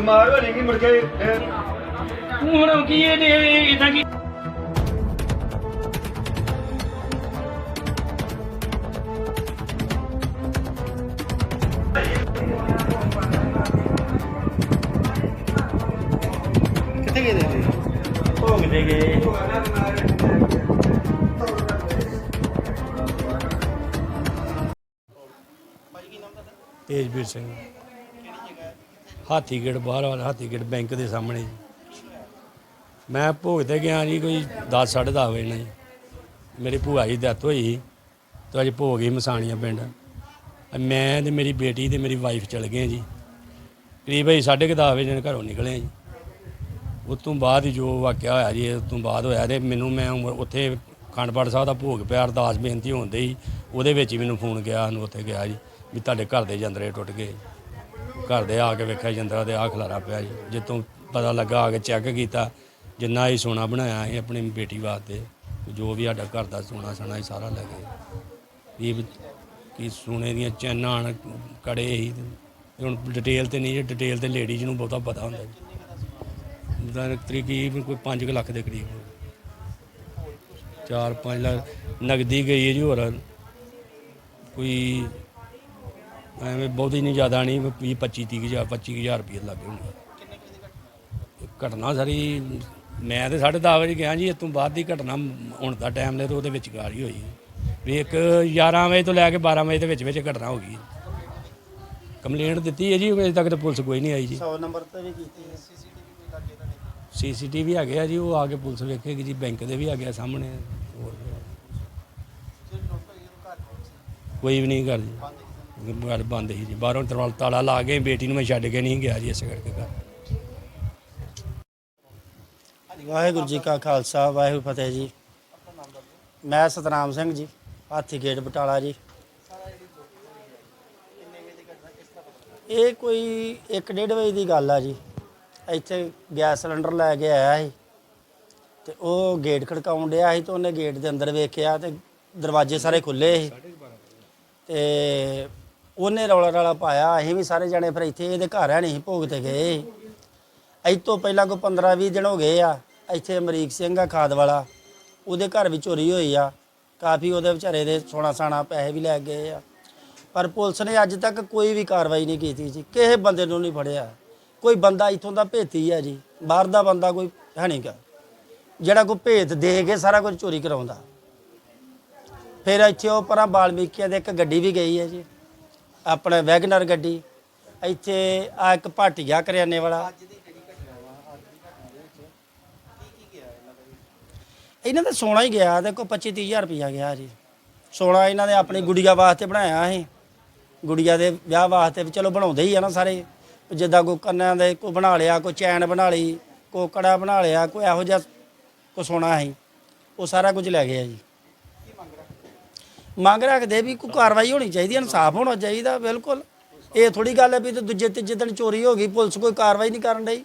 ਬਿਮਾਰ ਹੋ ਜਾਏਗੀ ਮੁੜ ਕੇ ਫਿਰ। ਹੁਣ ਕੀ ਇਹ ਇਦਾਂ ਕੀ ਕਿੱਥੇ ਗਏ ਦੇ ਭੋਗ ਦੇ ਗਏ। ਤੇਜਵੀਰ ਸਿੰਘ। ਹਾਥੀਗੇਟ ਬਾਹਰ ਵਾਲਾ ਹਾਥੀਗੇਟ ਬੈਂਕ ਦੇ ਸਾਹਮਣੇ ਜੀ। ਮੈਂ ਭੋਗ ਤੇ ਗਿਆ ਜੀ ਕੋਈ 10 10:30 ਵਜੇ ਨਾਲ ਜੀ। ਮੇਰੀ ਭੂਆ ਜੀ ਡੈਥ ਹੋਈ ਸੀ ਤੇ ਅੱਜ ਭੋਗ ਹੀ ਮਸਾਣੀਆਂ ਪਿੰਡ। ਮੈਂ ਤੇ ਮੇਰੀ ਬੇਟੀ ਤੇ ਮੇਰੀ ਵਾਈਫ ਚਲ ਗਏ ਜੀ। ਕਰੀਬ ਅਸੀਂ 10:30 ਵਜੇ ਨਾਲ ਘਰੋਂ ਨਿਕਲੇ ਜੀ। ਉਸ ਤੋਂ ਬਾਅਦ ਜੋ ਵਾਕਿਆ ਹੋਇਆ ਜੀ ਉਸ ਤੋਂ ਬਾਅਦ ਹੋਇਆ ਤੇ ਮੈਨੂੰ ਮੈਂ ਉਮ- ਉੱਥੇ ਖੰਡਪੜ ਸਾਹਿਬ ਦਾ ਭੋਗ ਪਿਆ, ਅਰਦਾਸ ਬੇਨਤੀ ਹੁੰਦੇ ਹੀ ਉਹਦੇ ਵਿੱਚ ਹੀ ਮੈਨੂੰ ਫੋਨ ਗਿਆ ਸਾਨੂੰ ਉੱਥੇ ਗਿਆ ਜੀ, ਵੀ ਤੁਹਾਡੇ ਘਰ ਦੇ ਜੰਦਰੇ ਟੁੱਟ ਗਏ। ਘਰ ਦੇ ਆ ਕੇ ਵੇਖਿਆ ਜੰਦਰਾ ਤੇ ਆ ਖਲਾਰਾ ਪਿਆ ਜੀ। ਜਿੱਤੋਂ ਪਤਾ ਲੱਗਾ ਆ ਕੇ ਚੈੱਕ ਕੀਤਾ ਜਿੰਨਾ ਹੀ ਸੋਨਾ ਬਣਾਇਆ ਸੀ ਆਪਣੀ ਬੇਟੀ ਵਾਸਤੇ ਜੋ ਵੀ ਸਾਡਾ ਘਰ ਦਾ ਸੋਨਾ ਸਣਾ ਸੀ ਸਾਰਾ ਲੈ ਗਏ। ਇਹ ਕੀ ਸੋਨੇ ਦੀਆਂ ਚੈਨਾਂ ਹਨ, ਕੜੇ ਸੀ। ਹੁਣ ਡਿਟੇਲ ਤੇ ਨਹੀਂ ਡਿਟੇਲ ਤੇ ਲੇਡੀਜ਼ ਨੂੰ ਬਹੁਤਾ ਪਤਾ ਹੁੰਦਾ ਜੀ। ਦਾ ਤਕਰੀਬਨ ਕੋਈ 5 ਲੱਖ ਦੇ ਕਰੀਬ 4-5 ਲੱਖ ਨਗਦੀ ਗਈ ਹੈ ਜੀ ਹੋਰ। ਕੋਈ ਐਵੇਂ ਬਹੁਤੀ ਨਹੀਂ ਜ਼ਿਆਦਾ ਨਹੀਂ 20 25 30 ਹਜ਼ਾਰ 25 ਹਜ਼ਾਰ ਰੁਪਏ ਲੱਗੇ ਹੋਣਗੇ। ਘਟਨਾ ਸਾਰੀ ਮੈਂ ਤੇ 10:30 ਵਜੇ ਗਿਆ ਜੀ ਇਸ ਤੋਂ ਬਾਅਦ ਦੀ ਘਟਨਾ ਹੁਣ ਦਾ ਟਾਈਮ ਲੈ ਤੇ ਉਹਦੇ ਵਿੱਚ ਗਾਲ ਹੀ ਹੋਈ। ਵੀ ਇੱਕ 11 ਵਜੇ ਤੋਂ ਲੈ ਕੇ 12 ਵਜੇ ਦੇ ਵਿੱਚ ਵਿੱਚ ਘਟਨਾ ਹੋ ਗਈ। ਕੰਪਲੇਂਟ ਦਿੱਤੀ ਹੈ ਜੀ ਅਜੇ ਤੱਕ ਤਾਂ ਪੁਲਿਸ ਕੋਈ ਨਹੀਂ ਆਈ ਜੀ। 100 ਨੰਬਰ ਤੇ ਵੀ ਕੀਤੀ ਹੈ। ਸੀਸੀਟੀਵੀ ਹੈਗੇ ਆ ਜੀ ਉਹ ਆ ਕੇ ਪੁਲਿਸ ਵੇਖੇਗੀ ਜੀ ਬੈਂਕ ਦੇ ਵੀ ਆ ਗਿਆ ਸਾਹਮਣੇ। ਹੋਰ ਕੋਈ ਵੀ ਨਹੀਂ ਕਰ ਜੀ ਘਰ ਬੰਦ ਸੀ ਜੀ। ਬਾਹਰੋਂ ਤਰਵਾਲ ਤਾਲਾ ਲਾ ਕੇ ਬੇਟੀ ਨੂੰ ਮੈਂ ਛੱਡ ਕੇ ਨਹੀਂ ਗਿਆ ਜੀ ਇਸੇ ਕਰਕੇ ਘਰ। ਵਾਹਿਗੁਰੂ ਜੀ ਕਾ ਖਾਲਸਾ, ਵਾਹਿਗੁਰੂ ਫਤਿਹ ਜੀ। ਮੈਂ ਸਤਨਾਮ ਸਿੰਘ ਜੀ, ਹਾਥੀ ਗੇਟ ਬਟਾਲਾ ਜੀ। ਇਹ ਕੋਈ 1:30 ਵਜੇ ਦੀ ਗੱਲ ਆ ਜੀ। ਇੱਥੇ ਗੈਸ ਸਿਲੰਡਰ ਲੈ ਕੇ ਆਇਆ ਸੀ ਤੇ ਉਹ ਗੇਟ ਖੜਕਾਉਣ ਡਿਆ ਸੀ ਤੇ ਉਹਨੇ ਗੇਟ ਦੇ ਅੰਦਰ ਵੇਖਿਆ ਤੇ ਦਰਵਾਜ਼ੇ ਸਾਰੇ ਖੁੱਲੇ ਸੀ। ਤੇ ਉਹਨੇ ਰੌਲਾ ਰਾਲਾ ਪਾਇਆ, ਅਸੀਂ ਵੀ ਸਾਰੇ ਜਣੇ ਫਿਰ ਇੱਥੇ ਇਹਦੇ ਘਰ ਹੈ ਨਹੀਂ ਭੋਗ ਤੇ ਗਏ ਇਹ ਤੋਂ ਪਹਿਲਾਂ ਕੋਈ 15 20 ਦਿਨ ਹੋ ਗਏ ਆ, ਇੱਥੇ ਅਮਰੀਕ ਸਿੰਘ ਆ ਖਾਦ ਵਾਲਾ, ਉਹਦੇ ਘਰ ਵੀ ਚੋਰੀ ਹੋਈ ਆ। ਕਾਫੀ ਉਹਦੇ ਵਿਚਾਰੇ ਦੇ ਸੋਨਾ ਸਾਣਾ ਪੈਸੇ ਵੀ ਲੈ ਗਏ ਆ। ਪਰ ਪੁਲਿਸ ਨੇ ਅੱਜ ਤੱਕ ਕੋਈ ਵੀ ਕਾਰਵਾਈ ਨਹੀਂ ਕੀਤੀ ਜੀ, ਕਿਸੇ ਬੰਦੇ ਨੂੰ ਨਹੀਂ ਫੜਿਆ। ਕੋਈ ਬੰਦਾ ਇੱਥੋਂ ਦਾ ਭੇਤੀ ਆ ਜੀ, ਬਾਹਰ ਦਾ ਬੰਦਾ ਕੋਈ ਹੈ ਨਹੀਂਗਾ ਜਿਹੜਾ ਕੋਈ ਭੇਤ ਦੇ ਕੇ ਸਾਰਾ ਕੁਝ ਚੋਰੀ ਕਰਾਉਂਦਾ। ਫਿਰ ਇੱਥੇ ਉਹ ਪਰਾਂ ਬਾਲਮੀਕੀਆਂ ਦੇ ਇੱਕ ਗੱਡੀ ਵੀ ਗਈ ਹੈ ਜੀ। ਆਪਣੇ ਵੈਗਨਰ ਗੱਡੀ, ਇੱਥੇ ਆ ਇੱਕ ਭਾਟੀਆ ਕਰਿਆਨੇ ਵਾਲਾ। ਇਹਨਾਂ ਦਾ ਸੋਨਾ ਹੀ ਗਿਆ ਤੇ ਕੋ 25 30000 ਰੁਪਇਆ ਗਿਆ ਜੀ। ਸੋਨਾ ਇਹਨਾਂ ਨੇ ਆਪਣੀ ਗੁੜੀਆ ਵਾਸਤੇ ਬਣਾਇਆ ਸੀ। ਗੁੜੀਆ ਦੇ ਵਿਆਹ ਵਾਸਤੇ ਵੀ ਚਲੋ ਬਣਾਉਂਦੇ ਹੀ ਆ ਨਾ ਸਾਰੇ। ਜਿੱਦਾਂ ਕੋਈ ਕੰਨਾਂ ਦੇ ਕੋਈ ਬਣਾ ਲਿਆ, ਕੋਈ ਚੈਨ ਬਣਾ ਲਈ ਕੋ ਕੜਾ ਬਣਾ ਲਿਆ, ਕੋਈ ਇਹੋ ਜਿਹਾ ਕੋ ਸੋਨਾ ਸੀ। ਉਹ ਸਾਰਾ ਕੁਝ ਲੈ ਗਿਆ ਜੀ। ਮੰਗ ਰੱਖਦੇ ਵੀ ਕੋਈ ਕਾਰਵਾਈ ਹੋਣੀ ਚਾਹੀਦੀ, ਇਨਸਾਫ ਹੋਣਾ ਚਾਹੀਦਾ, ਬਿਲਕੁਲ। ਇਹ ਥੋੜੀ ਗੱਲ ਹੈ ਵੀ ਤੇ ਦੂਜੇ ਤੀਜੇ ਦਿਨ ਚੋਰੀ ਹੋ ਗਈ, ਪੁਲਿਸ ਕੋਈ ਕਾਰਵਾਈ ਨਹੀਂ ਕਰਨ ਡਈ।